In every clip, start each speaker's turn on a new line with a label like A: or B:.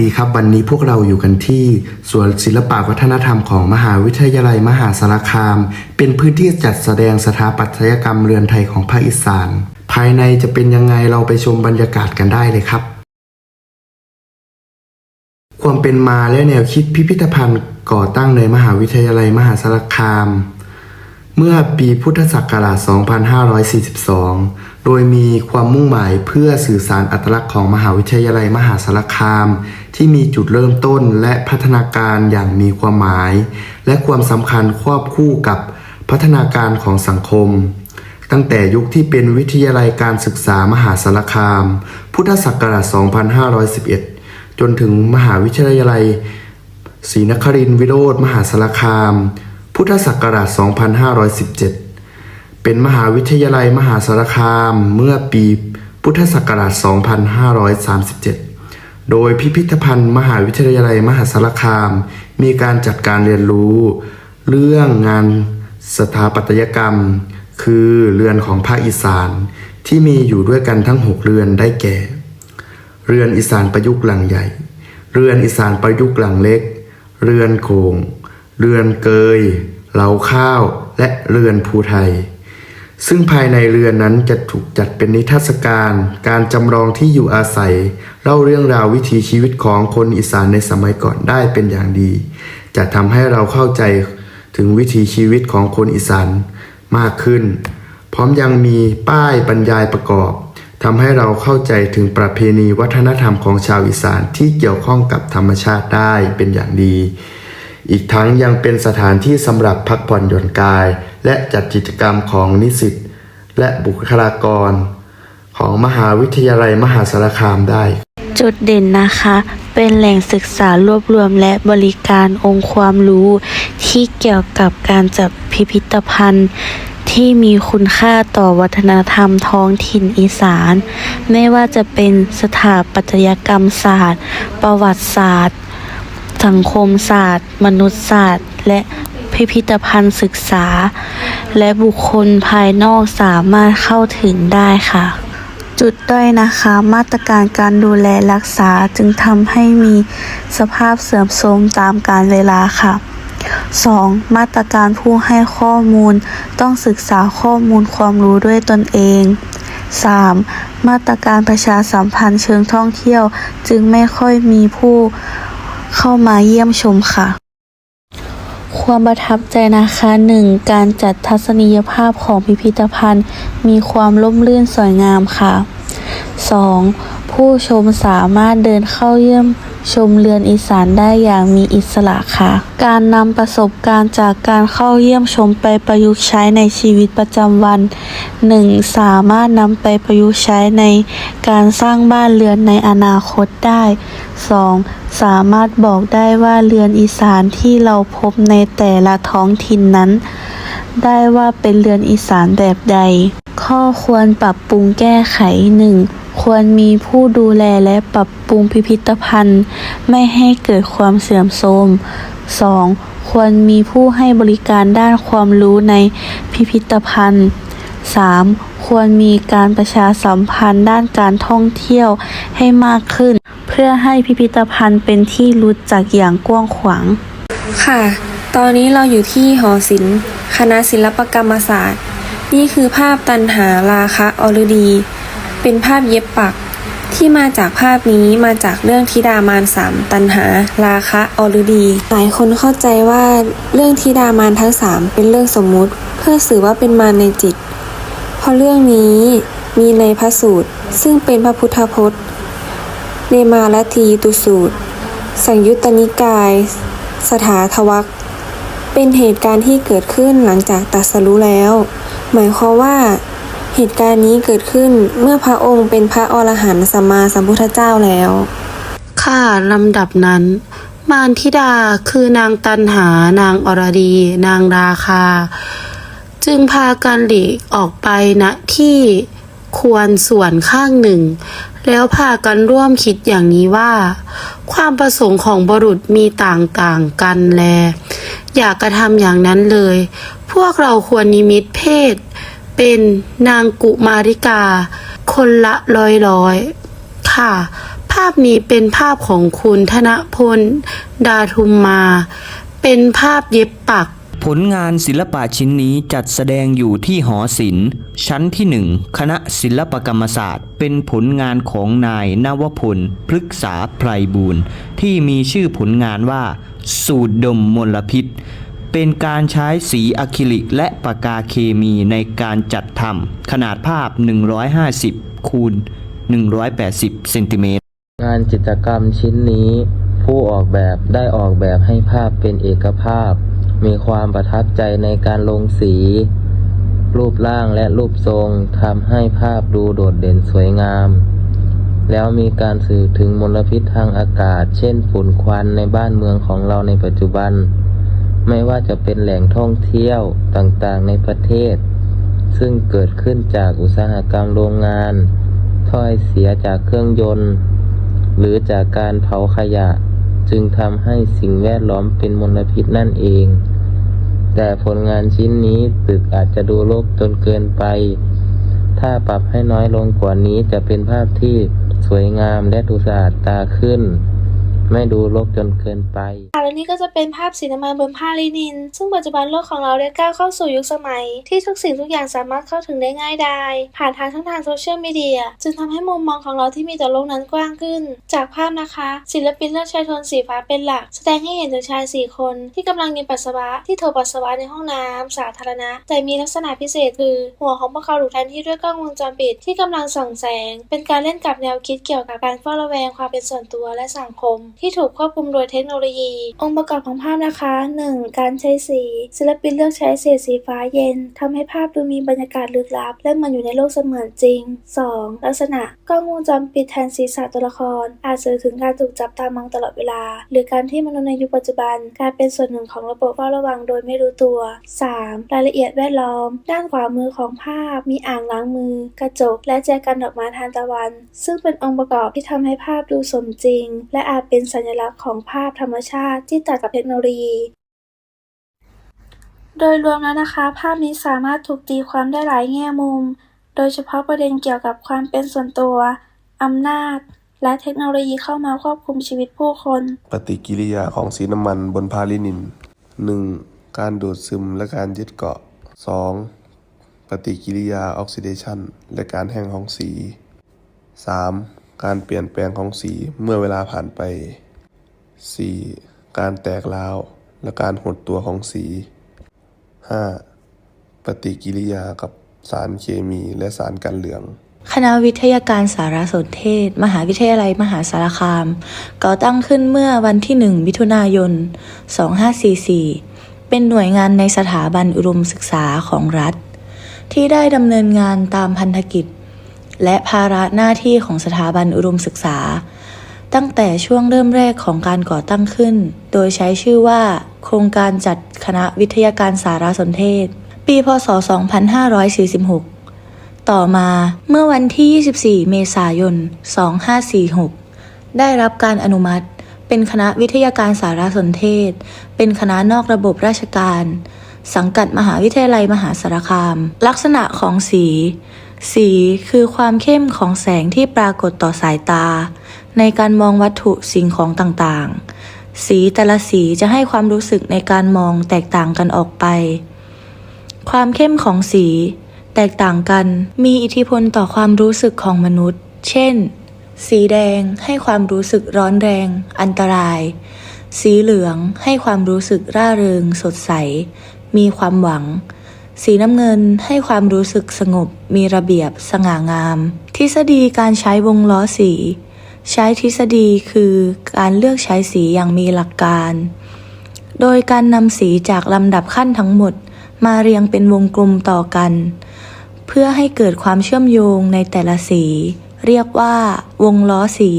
A: ดีครับวันนี้พวกเราอยู่กันที่สวนศิลปวัฒนธรรมของมหาวิทยาลัยมหาสารคาม เป็นพื้นที่จัดแสดงสถาปัตยกรรมเรือนไทยของภาคอีสาน ภายในจะเป็นยังไงเราไปชมบรรยากาศกันได้เลยครับ ความเป็นมาและแนวคิดพิพิธภัณฑ์ก่อตั้งในมหาวิทยาลัยมหาสารคาม เมื่อปีพุทธศักราช 2542 ดยมีความมุ่งหมายเพื่อสื่อสารอัตลักษณ์ของมหาวิทยาลัยมหาสารคาม ที่มีจุดเริ่มต้นและพัฒนาการอย่างมีความหมาย และความสำคัญควบคู่กับพัฒนาการของสังคม ตั้งแต่ยุคที่เป็นวิทยาลัยการศึกษามหาสารคาม พุทธศักราช 2511 จนถึงมหาวิทยาลัยศรีนครินทร์วิโรธมหาสารคาม พุทธศักราช 2517 เป็นมหาวิทยาลัยมหาสารคามเมื่อปีพุทธศักราช 2537 โดยพิพิธภัณฑ์ มหาวิทยาลัยมหาสารคาม มีการจัดการเรียนรู้ เรื่องงานสถาปัตยกรรม คือเรือนของภาคอีสานที่มีอยู่ด้วยกันทั้ง 6 เรือนได้แก่ เรือนอีสานประยุกต์หลังใหญ่ เรือนอีสานประยุกต์หลังเล็ก เรือนโขงเรือนเกยเหลาข้าว และเรือนภูไทย ซึ่งภายในเรือนนั้นจะถูกจัดเป็นนิทรรศการ การจำลองที่อยู่อาศัย เล่าเรื่องราววิถีชีวิตของคนอีสานในสมัยก่อนได้เป็นอย่างดี จะทำให้เราเข้าใจถึงวิถีชีวิตของคนอีสานมากขึ้น พร้อมยังมีป้ายบรรยายประกอบทำให้เราเข้าใจถึงประเพณีวัฒนธรรมของชาวอีสานที่เกี่ยวข้องกับธรรมชาติได้เป็นอย่างดี อีกทั้งยังเป็นสถานที่สำหรับพักผ่อนหย่อนกาย และจัดกิจกรรมของนิสิตและบุคลากร ของมหาวิทยาลัยมหาสารคามได้
B: จุดเด่นนะคะ เป็นแหล่งศึกษารวบรวมและบริการองค์ความรู้ ที่เกี่ยวกับการจัดพิพิธภัณฑ์ที่มีคุณค่าต่อวัฒนธรรมท้องถิ่นอีสาน ไม่ว่าจะเป็นสถาปัตยกรรมศาสตร์ ประวัติศาสตร์ สังคมศาสตร์ มนุษยศาสตร์ และพิพิธภัณฑ์ศึกษา และบุคคลภายนอกสามารถเข้าถึงได้ค่ะ จุดด้อยนะคะ มาตรการการดูแลรักษาจึงทำให้มีสภาพเสื่อมโทรมตามกาลเวลาค่ะ 2. มาตรการผู้ให้ข้อมูลต้องศึกษาข้อมูลความรู้ด้วยตนเอง 3. มาตรการประชาสัมพันธ์เชิงท่องเที่ยวจึงไม่ค่อยมีผู้ เข้ามาเยี่ยมชมค่ะ ความประทับใจนะคะ 1. การจัดทัศนียภาพของพิพิธภัณฑ์ มีความร่มรื่นสวยงามค่ะ 2. ผู้ชมสามารถเดินเข้าเยี่ยม ชมเรือนอีสานได้อย่างมีอิสระค่ะ การนำประสบการณ์จากการเข้าเยี่ยมชมไปประยุกต์ใช้ในชีวิตประจำวัน 1. สามารถนำไปประยุกต์ใช้ในการสร้างบ้านเรือนในอนาคตได้ 2. สามารถบอกได้ว่าเรือนอีสานที่เราพบในแต่ละท้องถิ่นนั้น ได้ว่าเป็นเรือนอีสานแบบใด ข้อควรปรับปรุงแก้ไข 1. ควรมีผู้ดูแลและปรับปรุงพิพิธภัณฑ์ ไม่ให้เกิดความเสื่อมโทรม 2. ควรมีผู้ให้บริการด้านความรู้ในพิพิธภัณฑ์ 3. ควรมีการประชาสัมพันธ์ด้านการท่องเที่ยวให้มากขึ้น เพื่อให้พิพิธภัณฑ์เป็นที่รู้จักอย่างกว้างขวาง
C: ค่ะ ตอนนี้เราอยู่ที่หอศิลป์ คณะศิลปกรรมศาสตร์ นี่คือภาพตันหาราคะอรดี เป็นภาพเย็บปัก ที่มาจากภาพนี้มาจากเรื่องธิดามารสามตันหา ราคะอรุดี หลายคนเข้าใจว่าเรื่องธิดามารทั้งสามเป็นเรื่องสมมุติ เพื่อสื่อว่าเป็นมารในจิต เพราะเรื่องนี้มีในพระสูตร ซึ่งเป็นพระพุทธพจน์เนมาลทีตุสูตร สังยุตตนิกาย สถาทวักเป็นเหตุการณ์ที่เกิดขึ้นหลังจากตรัสรู้แล้ว หมายความว่า เหตุการณ์นี้เกิดขึ้นเมื่อพระองค์เป็นพระอรหันต์สัมมาสัมพุทธเจ้าแล้ว
D: ค่ะลำดับนั้น มารธิดาคือนางตันหานางอรดี นางราคา จึงพากันหลีกออกไปณที่ควรส่วนข้างหนึ่ง แล้วพากันร่วมคิดอย่างนี้ว่า ความประสงค์ของบรุษมีต่างๆกันแล อย่ากระทำอย่างนั้นเลย พวกเราควรนิมิตเพศ เป็นนางกุมาริกา คนละร้อยร้อยค่ะ ภาพนี้เป็นภาพของคุณธนพล ดาทุมมา เป็นภาพเย็บปัก
E: ผลงานศิลปะชิ้นนี้จัดแสดงอยู่ที่หอศิลป์ชั้นที่หนึ่งคณะศิลปกรรมศาสตร์ เป็นผลงานของนายนวพล พฤกษาไพรบูรณ์ที่มีชื่อผลงานว่า สูตรดมมลพิษ เป็นการใช้สีอะคริลิกและปากกาเคมีในการจัดทำขนาดภาพ 150 คูณ 180 เซนติเมตร
F: งานจิตรกรรมชิ้นนี้ ผู้ออกแบบได้ออกแบบให้ภาพเป็นเอกภาพ มีความประทับใจในการลงสี รูปร่างและรูปทรงทำให้ภาพดูโดดเด่นสวยงามแล้วมีการสื่อถึงมลพิษทางอากาศ เช่นฝุ่นควันในบ้านเมืองของเราในปัจจุบัน ไม่ว่าจะเป็นแหล่งท่องเที่ยวต่างๆในประเทศ ซึ่งเกิดขึ้นจากอุตสาหกรรมโรงงาน ถ้อยเสียจากเครื่องยนต์ หรือจากการเผาขยะ จึงทำให้สิ่งแวดล้อมเป็นมลพิษนั่นเอง แต่ผลงานชิ้นนี้ตึกอาจจะดูรกจนเกินไป ถ้าปรับให้น้อยลงกว่านี้จะเป็นภาพที่สวยงามและดูสะอาดตาขึ้น ไม่ดูรกจนเกินไป
G: ค่ะและนี่ก็จะเป็นภาพสีน้ำมันบนผ้าลินิน ซึ่งปัจจุบันโลกของเราได้ก้าวเข้าสู่ยุคสมัย ที่ทุกสิ่งทุกอย่างสามารถเข้าถึงได้ง่ายดายผ่านทางช่องทางโซเชียลมีเดียจึงทำให้มุมมองของเราที่มีต่อโลกนั้นกว้างขึ้น จากภาพนะคะ ศิลปินเลือกใช้โทนสีฟ้าเป็นหลัก แสดงให้เห็นถึงชายสี่คน ที่กำลังยืนปัสสาวะที่โถปัสสาวะในห้องน้ำสาธารณะ แต่มีลักษณะพิเศษคือ หัวของพวกเขาถูกแทนที่ด้วยกล้องวงจรปิดที่กำลังส่องแสง เป็นการเล่นกับแนวคิดเกี่ยวกับการเฝ้าระแวงความเป็นส่วนตัวและสังคมที่ถูกควบคุมโดยเทคโนโลยี องค์ประกอบของภาพนะคะ 1. การใช้สี ศิลปินเลือกใช้เฉดสีฟ้าเย็นทำให้ภาพดูมีบรรยากาศลึกลับ และเหมือนอยู่ในโลกเสมือนจริง 2. ลักษณะกล้องวงจรปิดแทนศีรษะตัวละคร อาจสื่อถึงการถูกจับตามองตลอดเวลา หรือการที่มนุษย์ในยุคปัจจุบันกลายเป็นส่วนหนึ่งของระบบเฝ้าระวังโดยไม่รู้ตัว 3. รายละเอียดแวดล้อม ด้านขวามือของภาพ มีอ่างล้างมือ กระจก และแจกันดอกไม้ทานตะวัน ซึ่งเป็นองค์ประกอบที่ทำให้ภาพดูสมจริง และอาจเป็นสัญลักษณ์ของภาพธรรมชาติที่ตัดกับเทคโนโลยี โดยรวมแล้วนะคะ ภาพนี้สามารถถูกตีความได้หลายแง่มุม โดยเฉพาะประเด็นเกี่ยวกับความเป็นส่วนตัวอำนาจ และเทคโนโลยีเข้ามาควบคุมชีวิตผู้คน
H: ปฏิกิริยาของสีน้ำมันบนผ้าลินิน 1. การดูดซึมและการยึดเกาะ 2. ปฏิกิริยาออกซิเดชันและการแห้งของสี 3. การเปลี่ยนแปลงของสีเมื่อเวลาผ่านไป 4. การแตกร้าวและการหดตัวของสี 5. ปฏิกิริยากับสารเคมีและสารกันเหลือง
I: คณะวิทยาการสารสนเทศ มหาวิทยาลัยมหาสารคาม ก่อตั้งขึ้นเมื่อวันที่ 1 มิถุนายน 2544 เป็นหน่วยงานในสถาบันอุดมศึกษาของรัฐ ที่ได้ดำเนินงานตามพันธกิจ และภาระหน้าที่ของสถาบันอุดมศึกษา ตั้งแต่ช่วงเริ่มแรกของการก่อตั้งขึ้น โดยใช้ชื่อว่า โครงการจัดคณะวิทยาการสารสนเทศ ปี พศ 2546 ต่อมาเมื่อวันที่ 24 เมษายน 2546 ได้รับการอนุมัติ เป็นคณะวิทยาการสารสนเทศ เป็นคณะนอกระบบราชการสังกัดมหาวิทยาลัยมหาสารคาม ลักษณะของสี สีคือความเข้มของแสงที่ปรากฏต่อสายตา ในการมองวัตถุสิ่งของต่างๆ สีแต่ละสีจะให้ความรู้สึกในการมองแตกต่างกันออกไป ความเข้มของสี แตกต่างกันมีอิทธิพลต่อความรู้สึกของมนุษย์ เช่น สีแดงให้ความรู้สึกร้อนแรง อันตราย สีเหลืองให้ความรู้สึกร่าเริง สดใส มีความหวัง สีน้ำเงินให้ความรู้สึกสงบ มีระเบียบ สง่างาม ทฤษฎีการใช้วงล้อสี ใช้ทฤษฎีคือการเลือกใช้สีอย่างมีหลักการ โดยการนำสีจากลำดับขั้นทั้งหมด มาเรียงเป็นวงกลมต่อกัน เพื่อให้เกิดความเชื่อมโยงในแต่ละสี เรียกว่า วงล้อสี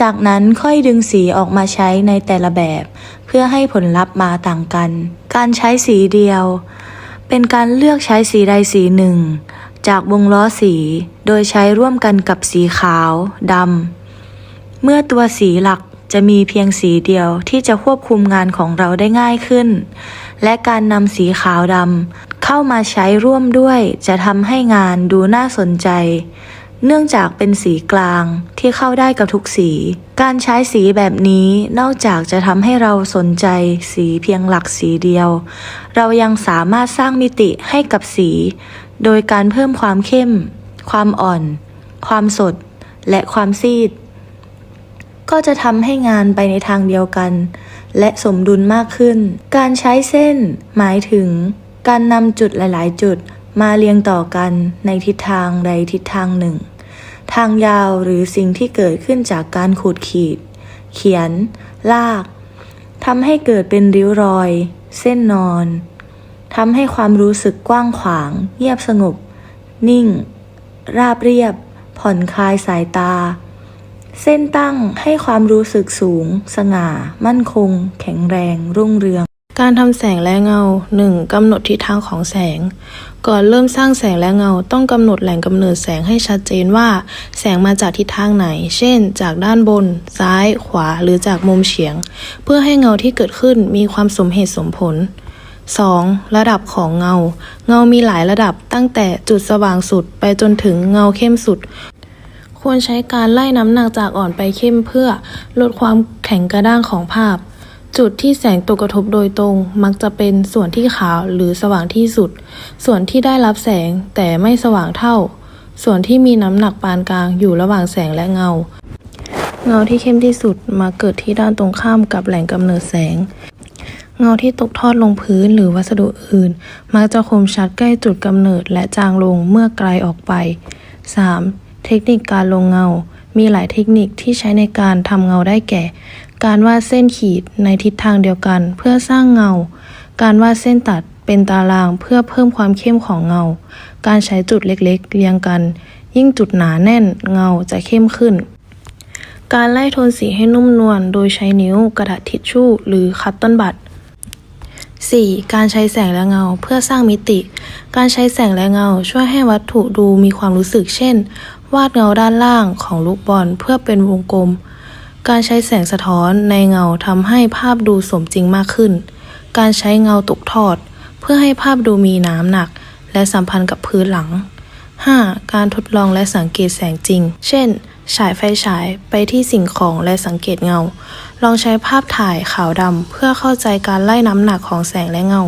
I: จากนั้นค่อยดึงสีออกมาใช้ในแต่ละแบบ เพื่อให้ผลลัพธ์มาต่างกัน การใช้สีเดียว เป็นการเลือกใช้สีใดสีหนึ่ง จากวงล้อสี โดยใช้ร่วมกันกับสีขาวดำ เมื่อตัวสีหลักจะมีเพียงสีเดียวที่จะควบคุมงานของเราได้ง่ายขึ้น และการนำสีขาวดำเข้ามาใช้ร่วมด้วยจะทำให้งานดูน่าสนใจ เนื่องจากเป็นสีกลางที่เข้าได้กับทุกสี การใช้สีแบบนี้นอกจากจะทำให้เราสนใจสีเพียงหลักสีเดียว เรายังสามารถสร้างมิติให้กับสี โดยการเพิ่มความเข้ม ความอ่อน ความสด และความซีด ก็จะทำให้งานไปในทางเดียวกัน และสมดุลมากขึ้น การใช้เส้น หมายถึง การนำจุดหลาย ๆ จุดมาเรียงต่อกันในทิศทางใดทิศทางหนึ่ง ทางยาวหรือสิ่งที่เกิดขึ้นจากการขูดขีด เขียน ลากทำให้เกิดเป็นริ้วรอย เส้นนอนทำให้ความรู้สึกกว้างขวาง เงียบสงบ นิ่ง ราบเรียบ ผ่อนคลายสายตา เส้นตั้งให้ความรู้สึกสูง สง่า มั่นคง แข็งแรง รุ่งเรือง
J: การทำแสงและเงา 1. กำหนดทิศทางของแสง ก่อนเริ่มสร้างแสงและเงา ต้องกำหนดแหล่งกำเนิดแสงให้ชัดเจนว่า แสงมาจากทิศทางไหน เช่น จากด้านบน ซ้าย ขวา หรือจากมุมเฉียง เพื่อให้เงาที่เกิดขึ้นมีความสมเหตุสมผล 2. ระดับของเงา เงามีหลายระดับตั้งแต่จุดสว่างสุดไปจนถึงเงาเข้มสุด ควรใช้การไล่น้ำหนักจากอ่อนไปเข้มเพื่อลดความแข็งกระด้างของภาพ จุดที่แสงตกกระทบโดยตรง มักจะเป็นส่วนที่ขาวหรือสว่างที่สุด ส่วนที่ได้รับแสงแต่ไม่สว่างเท่า ส่วนที่มีน้ำหนักปานกลางอยู่ระหว่างแสงและเงา เงาที่เข้มที่สุดมาเกิดที่ด้านตรงข้ามกับแหล่งกำเนิดแสง เงาที่ตกทอดลงพื้นหรือวัสดุอื่น มักจะคมชัดใกล้จุดกำเนิดและจางลงเมื่อไกลออกไป 3. เทคนิคการลงเงา มีหลายเทคนิคที่ใช้ในการทำเงาได้แก่ การวาดเส้นขีดในทิศทางเดียวกัน เพื่อสร้างเงา การวาดเส้นตัดเป็นตารางเพื่อเพิ่มความเข้มของเงา การใช้จุดเล็กๆ เรียงกัน ยิ่งจุดหนาแน่นเงาจะเข้มขึ้น การไล่โทนสีให้นุ่มนวลโดยใช้นิ้วกระดาษทิชชู่ หรือคัตตอนบัด 4. การใช้แสงและเงาเพื่อสร้างมิติ การใช้แสงและเงาช่วยให้วัตถุดูมีความรู้สึกเช่น วาดเงาด้านล่างของลูกบอลเพื่อเป็นวงกลม การใช้แสงสะท้อนในเงาทำให้ภาพดูสมจริงมากขึ้น การใช้เงาตกทอด เพื่อให้ภาพดูมีน้ำหนัก และสัมพันธ์กับพื้นหลัง 5. การทดลองและสังเกตแสงจริง เช่น ฉายไฟฉายไปที่สิ่งของและสังเกตเงา ลองใช้ภาพถ่ายขาวดำเพื่อเข้าใจการไล่น้ำหนักของแสงและเงา